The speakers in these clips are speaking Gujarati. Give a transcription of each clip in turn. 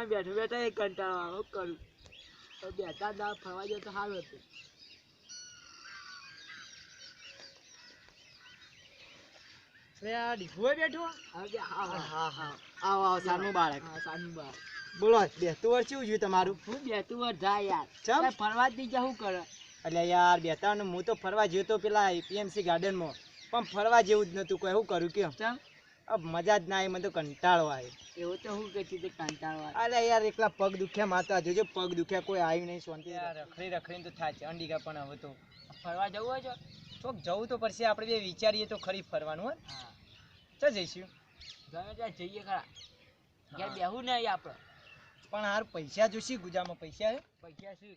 દુકાન બેઠો બેઠા એ કંટાળો આવે કરું. તો બેઠા દા ફરવા જાય તો સારું હતું. અરે આ ડીગુએ બેઠો? હા હા હા. હા આવો આવો સારનું બાળક. હા સાનું બા બોલો બેસતું વર્ષ કેવું જોયું તમારું? હું બેઠું વાર જા યાર. ચમ? ફરવા જ નહીં શું કરે? એટલે યાર બેતા હું તો ફરવા ગયો તો પેલા એપીએમસી ગાર્ડનમાં પણ ફરવા જેવું જ નતું કોઈ શું કરું કે ચમ? અબ મજા જ ના આવી મને તો કંટાળો આવ્યો. એવું તો હું કે છે કંટાળો આવે અરે યાર એકલા પગ દુખ્યા માતા જોજો પગ દુખ્યા કોઈ આવ્યું નહીં શાંતિ. રખડી રખડીને તો થાય છે અંડિકા પણ હવે તો. ફરવા જવું હોય છે ચોક જવું તો પડશે આપણે બે વિચારીએ તો ખરી ફરવાનું હોય તો જઈશું. ગમે ત્યાં જઈએ ખરા. યાર. બેહું નહીં આપણે. પણ હાર પૈસા જોશી ગુજામાં પૈસા હે પૈસા શું?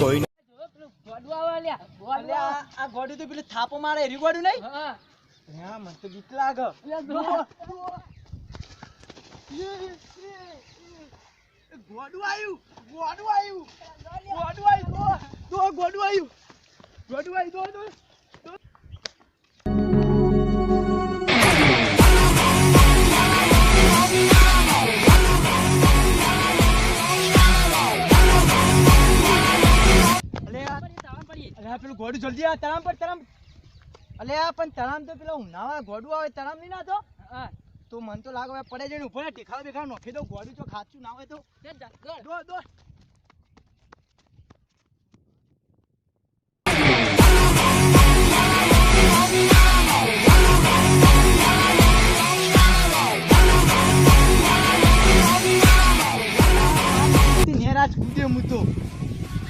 કોઈ. આ ગોડું તો પેલું થાપો મારે એરી ગોડું નહીં? હા. મને તો બીક લાગે. ગોડું. આવ્યું ગોડું આવ્યું ગોડું આવ્યું ગોડું આવ્યું તો તો ગોડું આવ્યું ગોડું આવ્યું પેલું ગોડું જલ્દી આ તળામ પર તળામ આ પણ તળામ તો પેલા ઉનાવા ગોડું આવે તળામ નહીં નાતો હા. તો મન તો લાગે પડે જઈને ઊભા ટીખાવ દેખાવ નોખી દો ગોડું તો ખાચું ના હોય તો. દો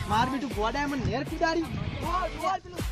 માર બેટું ગોડા મને નેર કુદારી Duvar, duvar bile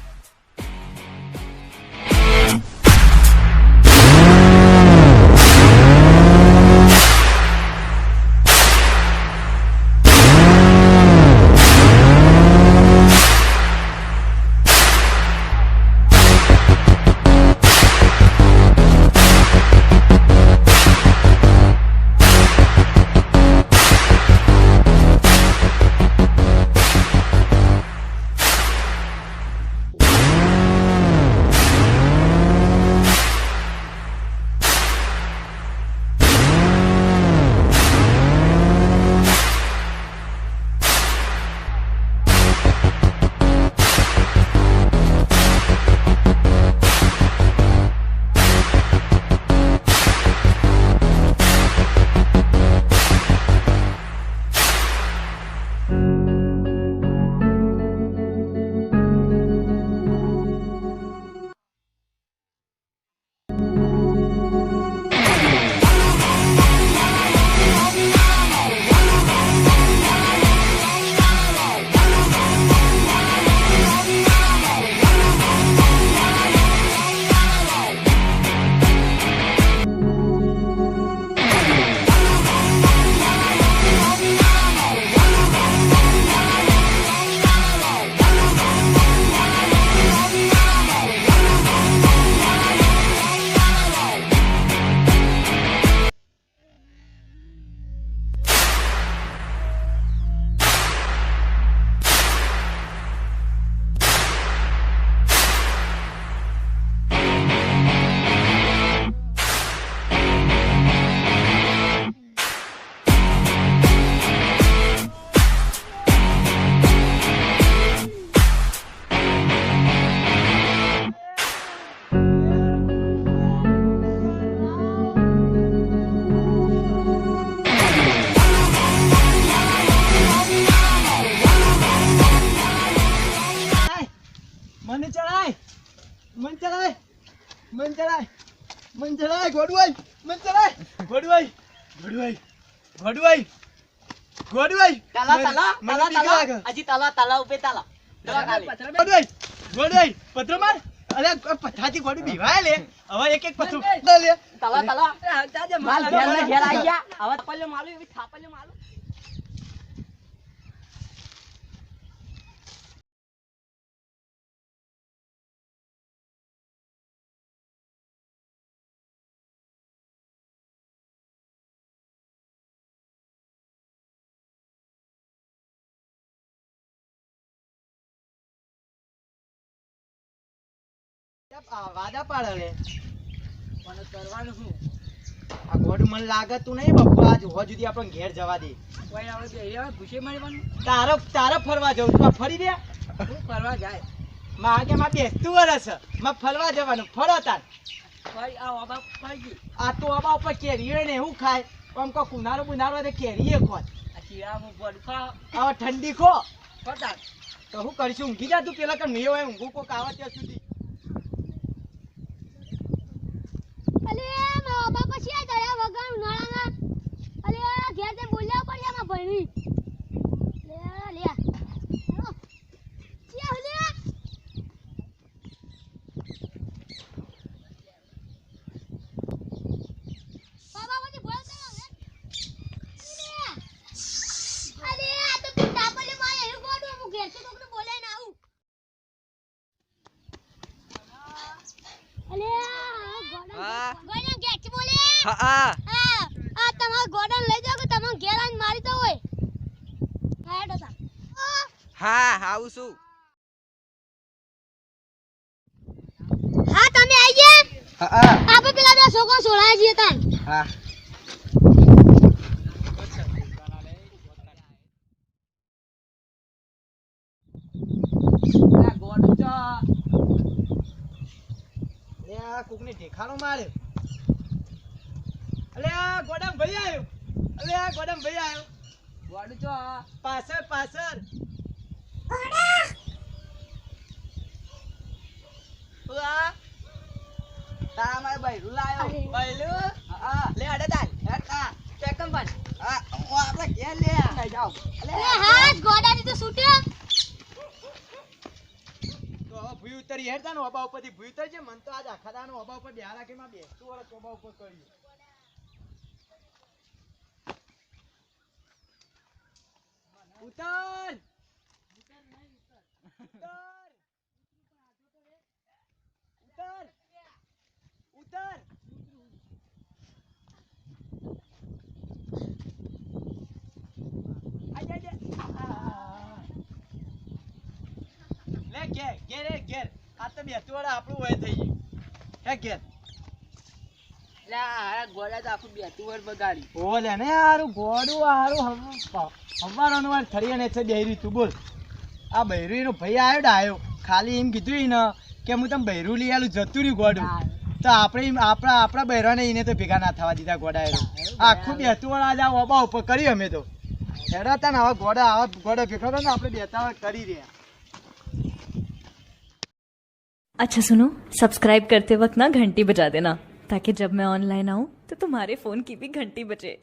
મન ચડાય. મન ચડાય ગોડવાઈ મન ચડાય. ગોડવાઈ ગોડવાઈ ગોડવાઈ ગોડવાઈ તાલા તાલા તાલા તાલા. હજી તાલા તાલા ઉપર તાલા. તાલા ગોડવાઈ ગોડવાઈ પથરો માર. અરે આ પથરાથી બીવાય લે. હવે એક એક પથરો લે તાલા. તાલા માલ ઘેર ઘેર માલ. ગયા. હવે થાપલિયો માલું એવી થાપલિયો માલું. વાદા પાડે મને કરવાનું શું? આ ગોડ મને લાગે તું નહીં બપ્પા આજ હોજ સુધી આપણે ઘેર જવા દે. કોઈ આપણે રહ્યા મારવાનું? તારો તારો ફરવા જવું તું ફરી દે. હું ફરવા જાય. માં આગે માં બેસતું વરસમાં ફરવા જવાનું. ફરો તાર. આ તો આબા ઉપર કેરીએ ને એવું ખાય. આમ કો કુનારો બુનારો તો કેરીએ ખોત હવે ઠંડી ખો. તો હું કરીશું? ઊંઘી જા તું. પેલા કે મેં ઊંઘું કોક આવે ત્યાં સુધી અલે મારા બાપા પછી આ દયા વગર ઉનાળાના અલે ઘેર તે બોલ્યા ભણી લે લે. ચિયા લે. બાબા મને બોલતા ને અલે આ તો તું તાપલે માં એવું બોલું હું ઘેરથી કોકને બોલાઈને આવું. અલે હા. ગોડન ગેટ બોલે. હા હા આ આ તમારો ગોડન લઈ જાઓ કે તમને ઘેર આવીને મારી દો હોય હા હેડો તા આ, હા આવું છું. હા તમે આવી ગયા? હા આપણે પેલા બે છોકરો સોળાય જઈએ તાન. હા. કોકને મારે અલે આ ગોડામ ભાઈ આવ્યો અલે આ ગોડમ ભાઈ આવ્યો ગોડું ચો. પાછળ પાછળ. ઉઆ તા મારે બૈરું લાયો અરે. હા લે તો છૂટ્યો તો ને ઓબા ઉપર બેહા રાખી માં બેસતું ઉતર ઉતર ઉતર આજા આજા લે ઘેર ઘેર ઘેર. આ તો બેસતું વાળા આપણું હોય થઈ ગયું. હે ઘેર. ખાલી એમ કીધું ને કે હું તમે બૈરું લઈ આલું જતું રહ્યું ગોડું. તો આપણે આપણા આપણા બૈરાને એને તો ભેગા ના થવા દીધા ગોડા આખું બેસતું વાળા આજે ઓબા ઉપર કરી અમે તો. હેડા હતા ને આવા ગોડા આવા ગોડા ભેગા હતા ને આપણે બેતા કરી રહ્યા. अच्छा सुनो सब्सक्राइब करते वक्त ना घंटी बजा देना ताकि जब मैं ऑनलाइन आऊँ तो तुम्हारे फोन की भी घंटी बजे